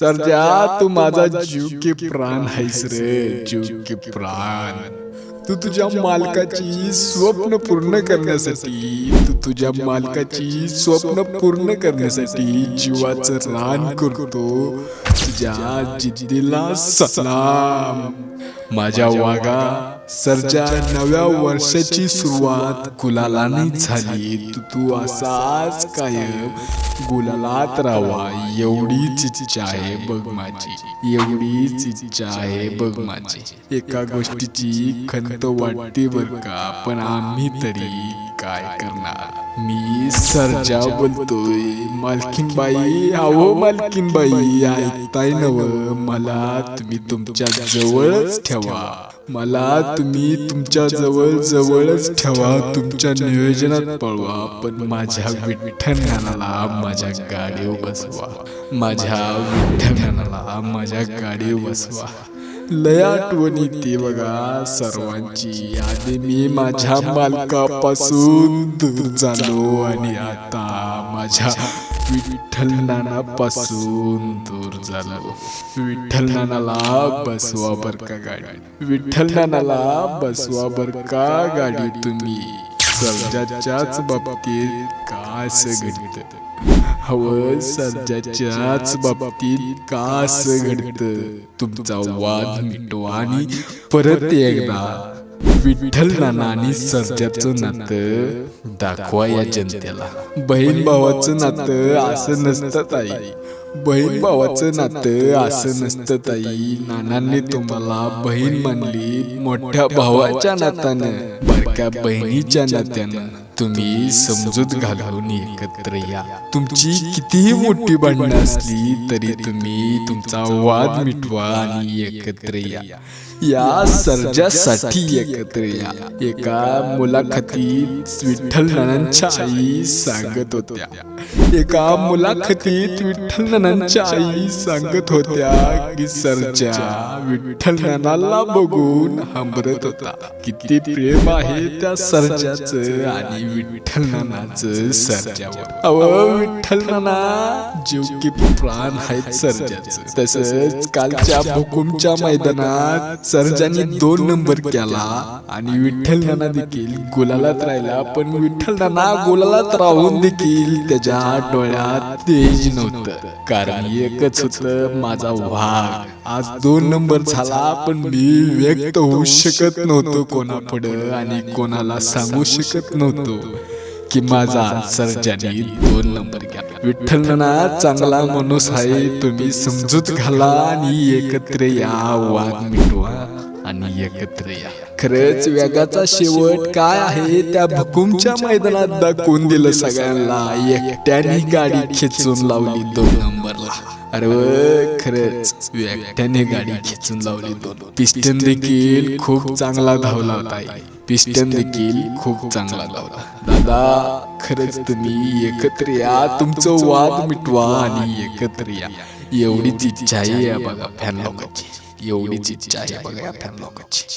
सरजा तू माझा जीव के प्राण आहेस रे जीव के प्राण. तू तुझ्या मालकाची स्वप्न पूर्ण करण्यासाठी तू तुझ्या मालकाची स्वप्न पूर्ण करण्यासाठी जीवाचं रान करतो. तुझ्या जिद्दीला सलाम. माझ्या वागा सरच्या नव्या वर्षाची सुरुवात गुलालाने झाली. तू तू असाच कायम गुलालात राहावा. एवढीच इच्छा आहे बघ माझी. एवढीच इच्छा आहे बघ माझी. एका गोष्टीची खंत वाटते बर का? पण आम्ही तरी काय करणार? मी सरजा बोलतोय. मालकीनबाई अहो मालकीनबाई ऐकताय नव. मला तुम्ही तुमच्या जवळच ठेवा मला तुम्ही तुमच्या जवळ जवळच ठेवा. तुमच्या नियोजनात पळवा. पण माझ्या विठ्ठलनाला माझ्या गाडीवर बसवा. माझ्या विठ्ठलनाला माझ्या गाडीवर बसवा. लय आठवणी ते बघा सर्वांची आधी मी माझ्या मालकापासून दूर झालो आणि आता माझ्या विठ्ठल नानापासून दूर झालो. विठ्ठल नानाला बसवा बर का गाडी. विठ्ठल नानाला बसवा बर का गाडी तुम्ही. सर्जाच्याच बाबतीत का असं घडतं. हवं सर्जाच्याच बाबतीत का असं घडतं. तुमचा वाद मिटवा आणि परत एकदा विठ्ठल नाना आणि सर्जाचं नातं दाखवा या जनतेला. बहीण भावाचं नातं असं नसतं ताई. बहीण भावाचं नातं असं नसतं ताई. नानांनी तुम्हाला बहीण मानली मोठ्या भावाच्या नात्यानं बारक्या बहिणीच्या नात्यानं. तुम्ही समजूत घालून एकत्र या. तुमची कितीही मोठी भांडणं असली तरी तुम्ही तुमचा वाद मिटवा आणि एकत्र या. या सर्जासाठी एकत्र या. एका मुलाखतीत विठ्ठल नानांच्या आई सांगत होत्या. एका मुलाखतीत विठ्ठल नानांच्या आई सांगत होत्या की सर्जा विठ्ठल नानाला बघून हंबरत होता. किती प्रेम आहे त्या सर्जाचं आणि विठ्ठल नानाचं सर्जावर अव विठ्ठल नाना जीव की प्राण आहेत सर्जाचं तसंच कालच्या भूकुमच्या मैदानात सर्जानी दोन नंबर केला आणि विठ्ठल नाना देखील गुलालात राहिला. पण विठ्ठल नाना गुलालात राहून देखील त्याच्या डोळ्यात तेज नव्हतं. कारण एकच होत माझा वाघ. आज दोन नंबर झाला पण मी व्यक्त होऊ शकत नव्हतो कोणापुढं आणि कोणाला सांगू शकत नव्हतो. की माझा सर्जानी दोन नंबर घ्या विठ्ठलना चांगला माणूस आहे तुम्ही समजूत घाला आणि एकत्र या वाद मिटवा आणि एकत्र या. खरंच वेगाचा शेवट काय आहे त्या भकुमच्या मैदानात दाखवून दिलं सगळ्यांना. एकट्याने गाडी खेचून लावली दोन नंबरला. अरे खरंच एकट्याने गाडी खेचून लावली दोन. पिस्टन देखील खूप चांगला धावला होता. पिस्टन देखील खूप चांगला धावला दादा खरंच तुम्ही एकत्र या. तुमचं वाद मिटवा आणि एकत्र या. एवढीच इच्छा आहे या बघा फॅन लोकांची. एवढीच इच्छा आहे बघा फॅन लोकांची.